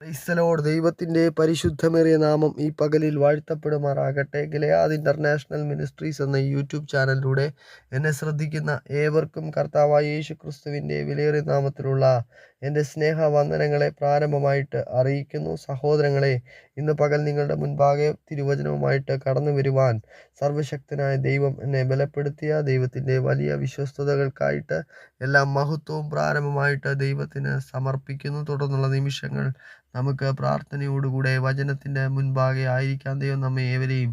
ക്രൈസ്തലോട് ദൈവത്തിന്റെ പരിശുദ്ധമേറിയ നാമം ഈ പകലിൽ വാഴ്ത്തപ്പെടുമാറാകട്ടെ. ഗിലയാദ് ഇന്റർനാഷണൽ മിനിസ്ട്രീസ് എന്ന യൂട്യൂബ് ചാനലിലൂടെ എന്നെ ശ്രദ്ധിക്കുന്ന ഏവർക്കും കർത്താവായ യേശു ക്രിസ്തുവിന്റെ വിലയേറിയ നാമത്തിലുള്ള എന്റെ സ്നേഹവന്ദനങ്ങളെ പ്രാരംഭമായിട്ട് അറിയിക്കുന്നു. സഹോദരങ്ങളെ ഇന്ന് പകൽ നിങ്ങളുടെ മുൻപാകെ തിരുവചനവുമായിട്ട് കടന്നു വരുവാൻ സർവശക്തനായ ദൈവം എന്നെ ബലപ്പെടുത്തിയ. ദൈവത്തിന്റെ വലിയ വിശ്വസ്തതകൾക്കായിട്ട് എല്ലാ മഹത്വവും പ്രാരംഭമായിട്ട് ദൈവത്തിന് സമർപ്പിക്കുന്നു. തുടർന്നുള്ള നിമിഷങ്ങൾ നമുക്ക് പ്രാർത്ഥനയോടുകൂടെ വചനത്തിന്റെ മുൻപാകെ ആയിരിക്കാൻ ദൈവം നമ്മെ ഏവരെയും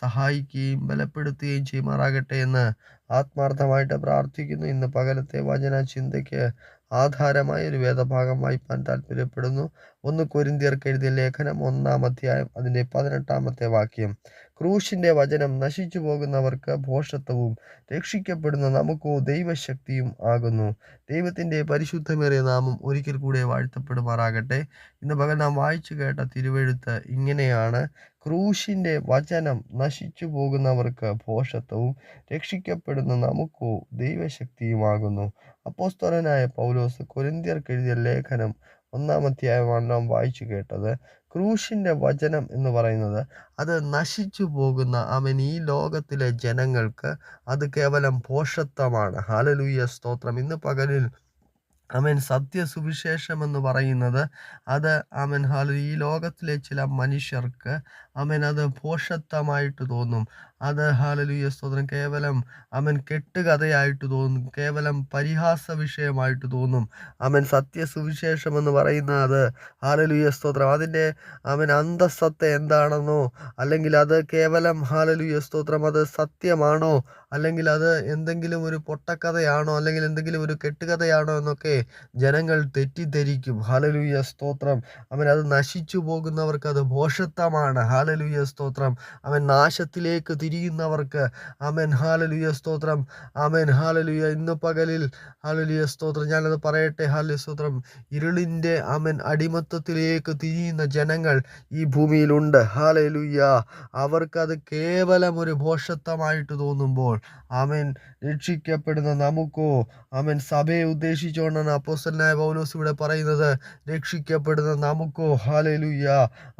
സഹായിക്കുകയും ബലപ്പെടുത്തുകയും ചെയ്യുമാറാകട്ടെ എന്ന് ആത്മാർത്ഥമായിട്ട് പ്രാർത്ഥിക്കുന്നു. ഇന്ന് പകലത്തെ വചന ചിന്തയ്ക്ക് ആധാരമായ ഒരു വേദഭാഗം വായിപ്പാൻ താല്പര്യപ്പെടുന്നു ഒന്ന് കൊരിന്തിയർക്ക് എഴുതിയ ലേഖനം ഒന്നാം അധ്യായം അതിന്റെ പതിനെട്ടാമത്തെ വാക്യം. ക്രൂശിന്റെ വചനം നശിച്ചു പോകുന്നവർക്ക് ഭോഷത്വവും രക്ഷിക്കപ്പെടുന്ന നമുക്കോ ദൈവശക്തിയും ആകുന്നു. ദൈവത്തിന്റെ പരിശുദ്ധമേറിയ നാമം ഒരിക്കൽ കൂടെ വാഴ്ത്തപ്പെടുമാറാകട്ടെ. ഇന്ന് പകൽ നാം വായിച്ചു കേട്ട തിരുവെഴുത്ത് ഇങ്ങനെയാണ്. ക്രൂശിന്റെ വചനം നശിച്ചു പോകുന്നവർക്ക് ഭോഷത്വവും രക്ഷിക്കപ്പെടുന്ന നമുക്കോ ദൈവശക്തിയുമാകുന്നു അപ്പോസ്തോലനായ പൗലോസ് കൊരിന്തിയർക്കെഴുതിയ ലേഖനം ഒന്നാമധ്യായമാണ് നാം വായിച്ചു കേട്ടത് ക്രൂശിന്റെ വചനം എന്ന് പറയുന്നത്. അത് നശിച്ചു പോകുന്ന അവൻ ഈ ലോകത്തിലെ ജനങ്ങൾക്ക് അത് കേവലം പോഷത്വമാണ്. ഹാലലൂയ സ്തോത്രം. ഇന്ന് പകലിൽ അവൻ സത്യസുവിശേഷം എന്ന് പറയുന്നത് അത് അവൻ ഈ ലോകത്തിലെ ചില മനുഷ്യർക്ക് അവൻ അത് പോഷത്വമായിട്ട് തോന്നും. അത് ഹാലലുയ സ്തോത്രം. കേവലം അവൻ കെട്ടുകഥയായിട്ട് തോന്നും കേവലം പരിഹാസ വിഷയമായിട്ട് തോന്നും. അവൻ സത്യസുവിശേഷം എന്ന് പറയുന്ന അത് ഹാലലുയ സ്തോത്രം. അതിന്റെ അവൻ അന്തസ്സത്ത എന്താണെന്നോ അല്ലെങ്കിൽ അത് കേവലം ഹാലലുയ സ്തോത്രം അത് സത്യമാണോ അല്ലെങ്കിൽ അത് എന്തെങ്കിലും ഒരു പൊട്ടക്കഥയാണോ അല്ലെങ്കിൽ എന്തെങ്കിലും ഒരു കെട്ടുകഥയാണോ എന്നൊക്കെ ജനങ്ങൾ തെറ്റിദ്ധരിക്കും. ഹാലലുയ സ്തോത്രം. അവൻ അത് നശിച്ചു പോകുന്നവർക്ക് അത് ഭോഷത്വമാണ് ഹാലലുയ സ്തോത്രം. അവൻ നാശത്തിലേക്ക് തിരിയുന്നവർക്ക് ആമേൻ. ഹാലലുയ സ്തോത്രം. ആമേൻ. ഹാലലുയ ഇന്ന് പകലിൽ ഹാലലുയ സ്തോത്രം. ഞാനത് പറയട്ടെ. ഹാലലുയ സ്തോത്രം. ഇരുളിന്റെ അമൻ അടിമത്തത്തിലേക്ക് തിരിയുന്ന ജനങ്ങൾ ഈ ഭൂമിയിലുണ്ട്. ഹാലലുയ അവർക്കത് കേവലം ഒരു ഭോഷത്വമായിട്ട് തോന്നുമ്പോൾ അവൻ രക്ഷിക്കപ്പെടുന്ന നമുക്കോ അവൻ സഭയെ ഉദ്ദേശിച്ചുകൊണ്ടാണ് അപ്പോസ്റ്റലായ പൗലോസ് ഇവിടെ പറയുന്നത് രക്ഷിക്കപ്പെടുന്ന നമുക്കോ ഹാലലുയ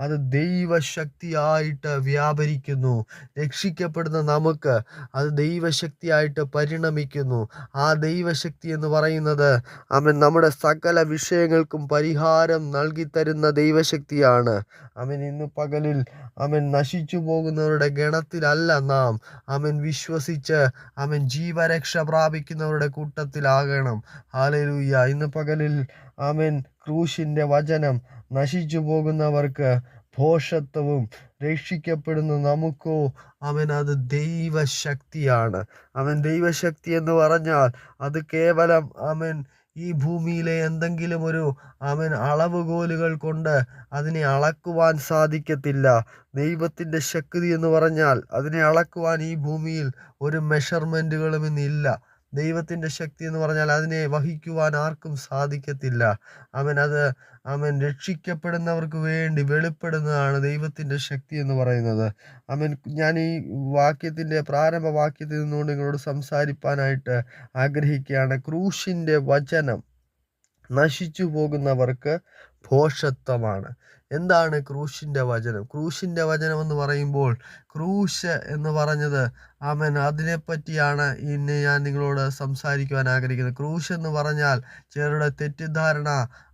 അത് ദൈവശക്തിയായിട്ട് വ്യാപരിക്കുന്നു. രക്ഷിക്കപ്പെടുന്ന നമുക്ക് അത് ദൈവശക്തിയായിട്ട് പരിണമിക്കുന്നു. ആ ദൈവശക്തി എന്ന് പറയുന്നത് അവൻ നമ്മുടെ സകല വിഷയങ്ങൾക്കും പരിഹാരം നൽകി തരുന്ന ദൈവശക്തിയാണ്. അവൻ ഇന്ന് പകലിൽ അവൻ നശിച്ചു പോകുന്നവരുടെ ഗണത്തിലല്ല നാം അവൻ വിശ്വസിച്ച് അവൻ ജീവരക്ഷ പ്രാപിക്കുന്നവരുടെ കൂട്ടത്തിലാകണം. ഹാലലൂയ ഇന്ന് പകലിൽ അവൻ ക്രൂശിന്റെ വചനം നശിച്ചു പോകുന്നവർക്ക് ഭോഷത്വവും രക്ഷിക്കപ്പെടുന്ന. നമുക്കോ അവൻ അത് ദൈവശക്തിയാണ്. അവൻ ദൈവശക്തി എന്ന് പറഞ്ഞാൽ അത് കേവലം അവൻ ഈ ഭൂമിയിലെ എന്തെങ്കിലും ഒരു അവൻ അളവുകോലുകൾ കൊണ്ട് അതിനെ അളക്കുവാൻ സാധിക്കത്തില്ല. ദൈവത്തിന്റെ ശക്തി എന്ന് പറഞ്ഞാൽ അതിനെ അളക്കുവാൻ ഈ ഭൂമിയിൽ ഒരു മെഷർമെന്റുകളും ഇന്നില്ല. ദൈവത്തിന്റെ ശക്തി എന്ന് പറഞ്ഞാൽ അതിനെ വഹിക്കുവാൻ ആർക്കും സാധിക്കത്തില്ല. അവൻ അത് അവൻ രക്ഷിക്കപ്പെടുന്നവർക്ക് വേണ്ടി വെളിപ്പെടുന്നതാണ് ദൈവത്തിന്റെ ശക്തി എന്ന് പറയുന്നത്. അവൻ ഞാൻ ഈ വാക്യത്തിന്റെ പ്രാരംഭ വാക്യത്തിൽ നിന്നുകൊണ്ട് നിങ്ങളോട് സംസാരിപ്പാനായിട്ട് ആഗ്രഹിക്കുകയാണ്. ക്രൂശിന്റെ വചനം നശിച്ചു പോകുന്നവർക്ക് ഭോഷത്വമാണ് എന്താണ് ക്രൂശിന്റെ വചനം? ക്രൂശിന്റെ വചനം എന്ന് പറയുമ്പോൾ ക്രൂശ് എന്ന് പറഞ്ഞത് ആമൻ. അതിനെപ്പറ്റിയാണ് ഇന്ന് ഞാൻ നിങ്ങളോട് സംസാരിക്കുവാൻ ആഗ്രഹിക്കുന്നത്. ക്രൂശ് എന്ന് പറഞ്ഞാൽ ചിലരുടെ തെറ്റിദ്ധാരണ.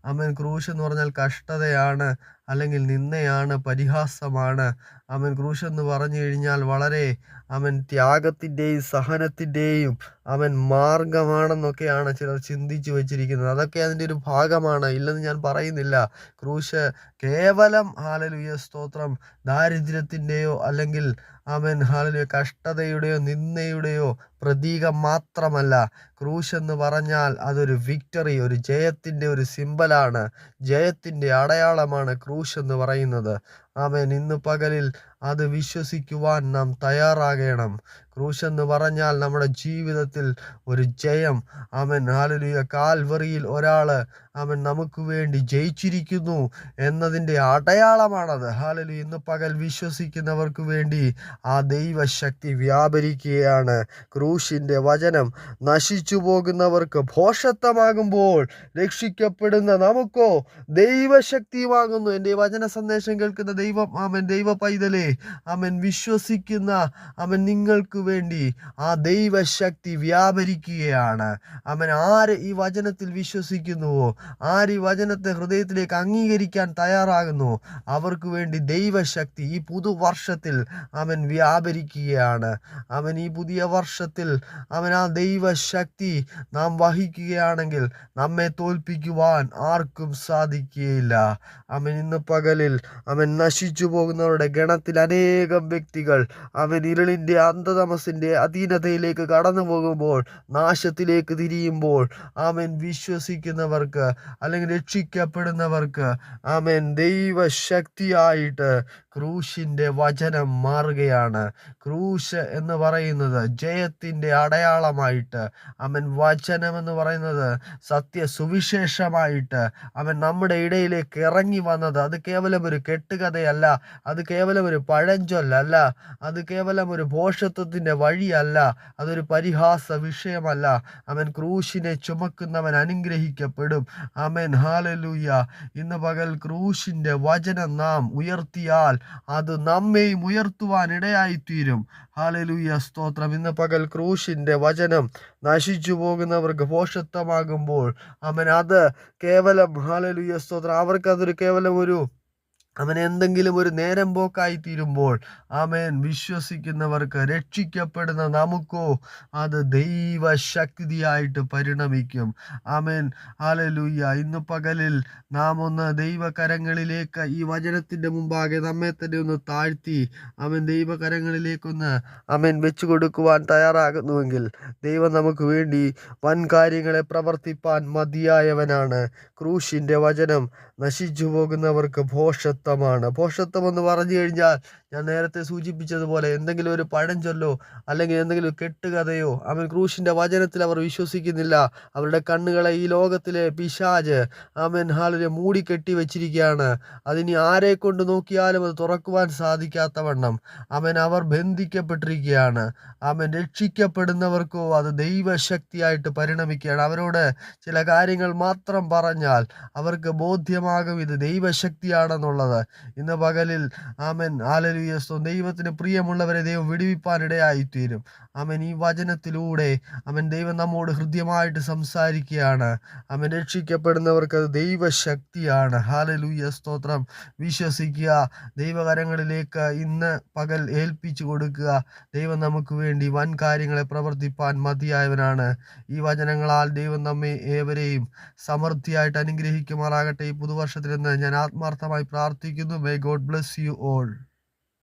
ആമൻ. ക്രൂശ് എന്ന് പറഞ്ഞാൽ കഷ്ടതയാണ്. അല്ലെങ്കിൽ നിന്നയാണ് പരിഹാസമാണ്. അവൻ ക്രൂശെന്ന് പറഞ്ഞു കഴിഞ്ഞാൽ വളരെ അവൻ ത്യാഗത്തിന്റെയും സഹനത്തിന്റെയും അവൻ മാർഗമാണെന്നൊക്കെയാണ് ചിലർ ചിന്തിച്ചു വച്ചിരിക്കുന്നത്. അതൊക്കെ അതിന്റെ ഒരു ഭാഗമാണ്. ഇല്ലെന്ന് ഞാൻ പറയുന്നില്ല. ക്രൂശ് കേവലം ഹാലലുയ സ്തോത്രം ദാരിദ്ര്യത്തിന്റെയോ അല്ലെങ്കിൽ അവൻ ഹാലലുയ കഷ്ടതയുടെയോ നിന്ദയുടെയോ പ്രതീകം മാത്രമല്ല. ക്രൂശ് എന്ന് പറഞ്ഞാൽ അതൊരു വിക്ടറി ഒരു ജയത്തിന്റെ ഒരു സിമ്പലാണ് ജയത്തിന്റെ അടയാളമാണ് ക്രൂശ് എന്ന് പറയുന്നത്. ആമേൻ ഇന്ന് പകലിൽ അത് വിശ്വസിക്കുവാൻ നാം തയ്യാറാകണം. ക്രൂശ് എന്ന് പറഞ്ഞാൽ നമ്മുടെ ജീവിതത്തിൽ ഒരു ജയം. അവൻ ആലുലിയ കാൽവറിയിൽ ഒരാൾ അവൻ നമുക്ക് വേണ്ടി ജയിച്ചിരിക്കുന്നു എന്നതിന്റെ അടയാളമാണത്. ഹാലലു ഇന്ന് പകൽ വിശ്വസിക്കുന്നവർക്ക് വേണ്ടി ആ ദൈവശക്തി വ്യാപരിക്കുകയാണ്. ക്രൂശിന്റെ വചനം നശിച്ചു പോകുന്നവർക്ക് ഭോഷത്വമാകുമ്പോൾ രക്ഷിക്കപ്പെടുന്ന നമുക്കോ ദൈവശക്തിയുമാകുന്നു എന്റെ വചന സന്ദേശം കേൾക്കുന്ന ദൈവം അവൻ ദൈവ പൈതലെ അവൻ വിശ്വസിക്കുന്ന അവൻ നിങ്ങൾക്ക് വേണ്ടി ആ ദൈവശക്തി വ്യാപരിക്കുകയാണ്. അവൻ ആര് ഈ വചനത്തിൽ വിശ്വസിക്കുന്നുവോ ആര് ഈ വചനത്തെ ഹൃദയത്തിലേക്ക് അംഗീകരിക്കാൻ തയ്യാറാകുന്നു അവർക്ക് വേണ്ടി ദൈവശക്തി ഈ പുതുവർഷത്തിൽ അവൻ വ്യാപരിക്കുകയാണ്. അവൻ ഈ പുതിയ വർഷത്തിൽ അവൻ ആ ദൈവശക്തി നാം വഹിക്കുകയാണെങ്കിൽ നമ്മെ തോൽപ്പിക്കുവാൻ ആർക്കും സാധിക്കുകയില്ല. അവൻ ഇന്ന് പകലിൽ അവൻ നശിച്ചു പോകുന്നവരുടെ ഗണത്തിൽ അനേകം വ്യക്തികൾ അവൻ ഇരുളിന്റെ അന്ധതമസിന്റെ അധീനതയിലേക്ക് കടന്നു പോകുമ്പോൾ നാശത്തിലേക്ക് തിരിയുമ്പോൾ അവൻ വിശ്വസിക്കുന്നവർക്ക് അല്ലെങ്കിൽ രക്ഷിക്കപ്പെടുന്നവർക്ക് അവൻ ദൈവശക്തിയായിട്ട് ക്രൂശിന്റെ വചനം മാറുകയാണ്. ക്രൂശ് എന്ന് പറയുന്നത് ജയത്തിന്റെ അടയാളമായിട്ട് അവൻ വചനം എന്ന് പറയുന്നത് സത്യ സുവിശേഷമായിട്ട് അവൻ നമ്മുടെ ഇടയിലേക്ക് ഇറങ്ങി വന്നത് അത് കേവലം ഒരു കെട്ടുകഥയല്ല അത് കേവലം ഒരു പഴഞ്ചൊല്ലല്ല അത് കേവലം ഒരു ഭോഷത്വത്തിന്റെ വഴിയല്ല അതൊരു പരിഹാസ വിഷയമല്ല. അവൻ ക്രൂശിനെ ചുമക്കുന്നവൻ അനുഗ്രഹിക്കപ്പെടും. അവൻ ഹാലലൂയ. ഇന്ന് പകൽ ക്രൂശിന്റെ വചനം നാം ഉയർത്തിയാൽ അത് നമ്മെയും ഉയർത്തുവാൻ ഇടയായിത്തീരും. ഹാലലൂയ സ്തോത്രം. ഇന്ന് പകൽ ക്രൂശിന്റെ വചനം നശിച്ചു പോകുന്നവർക്ക് പോഷത്വമാകുമ്പോൾ അവൻ അത് കേവലം ഹാലലൂയ സ്തോത്രം. അവർക്കതൊരു കേവലം ഒരു അവൻ എന്തെങ്കിലും ഒരു നേരം പോക്കായി തീരുമ്പോൾ ആമേൻ വിശ്വസിക്കുന്നവർക്ക് രക്ഷിക്കപ്പെടുന്ന നമുക്കോ അത് ദൈവശക്തിയായിട്ട് പരിണമിക്കും. ആമേൻ. ആലലൂയ്യ ഇന്ന് പകലിൽ നാം ഒന്ന് ദൈവകരങ്ങളിലേക്ക് ഈ വചനത്തിന്റെ മുമ്പാകെ നമ്മെ തന്നെ ഒന്ന് താഴ്ത്തി അവൻ ദൈവകരങ്ങളിലേക്കൊന്ന് അവൻ വെച്ചു കൊടുക്കുവാൻ തയ്യാറാകുന്നുവെങ്കിൽ ദൈവം നമുക്ക് വേണ്ടി വൻ കാര്യങ്ങളെ പ്രവർത്തിപ്പാൻ മതിയായവനാണ്. ക്രൂശിന്റെ വചനം നശിച്ചു പോകുന്നവർക്ക് ഭോഷത്വമാണ് പോഷത്വം എന്ന് പറഞ്ഞു കഴിഞ്ഞാൽ ഞാൻ നേരത്തെ സൂചിപ്പിച്ചതുപോലെ എന്തെങ്കിലും ഒരു പഴഞ്ചൊല്ലോ അല്ലെങ്കിൽ എന്തെങ്കിലും കെട്ടുകഥയോ അവൻ ക്രൂശിന്റെ വചനത്തിൽ അവർ വിശ്വസിക്കുന്നില്ല. അവരുടെ കണ്ണുകളെ ഈ ലോകത്തിലെ പിശാജ് അവൻ ഹാലിനെ മൂടിക്കെട്ടി വെച്ചിരിക്കുകയാണ്. അതിനി ആരെ കൊണ്ട് നോക്കിയാലും അത് തുറക്കുവാൻ സാധിക്കാത്തവണ്ണം അവൻ അവർ ബന്ധിക്കപ്പെട്ടിരിക്കുകയാണ്. അവൻ രക്ഷിക്കപ്പെടുന്നവർക്കോ അത് ദൈവശക്തിയായിട്ട് പരിണമിക്കുകയാണ്. അവരോട് ചില കാര്യങ്ങൾ മാത്രം പറഞ്ഞാൽ അവർക്ക് ബോധ്യമാകും ഇത് ദൈവശക്തിയാണെന്നുള്ളത്. ഇന്ന് പകലിൽ ആമൻ ആലലുയസ്തോ ദൈവത്തിന് പ്രിയമുള്ളവരെ ദൈവം വിടുവിപ്പാനിടയായിത്തീരും അവൻ ഈ വചനത്തിലൂടെ അവൻ ദൈവം നമ്മോട് ഹൃദ്യമായിട്ട് സംസാരിക്കുകയാണ്. അവൻ രക്ഷിക്കപ്പെടുന്നവർക്ക് ദൈവശക്തിയാണ്. ഹാലലൂയ സ്തോത്രം. വിശ്വസിക്കുക. ദൈവകരങ്ങളിലേക്ക് ഇന്ന് പകൽ ഏൽപ്പിച്ചു കൊടുക്കുക. ദൈവം നമുക്ക് വേണ്ടി വൻ കാര്യങ്ങളെ പ്രവർത്തിപ്പാൻ മതിയായവനാണ്. ഈ വചനങ്ങളാൽ ദൈവം നമ്മെ ഏവരെയും സമൃദ്ധിയായിട്ട് അനുഗ്രഹിക്കുമാറാകട്ടെ ഈ പുതുവർഷത്തിൽ നിന്ന് ഞാൻ ആത്മാർത്ഥമായി പ്രാർത്ഥിക്കുന്നു. May God bless you all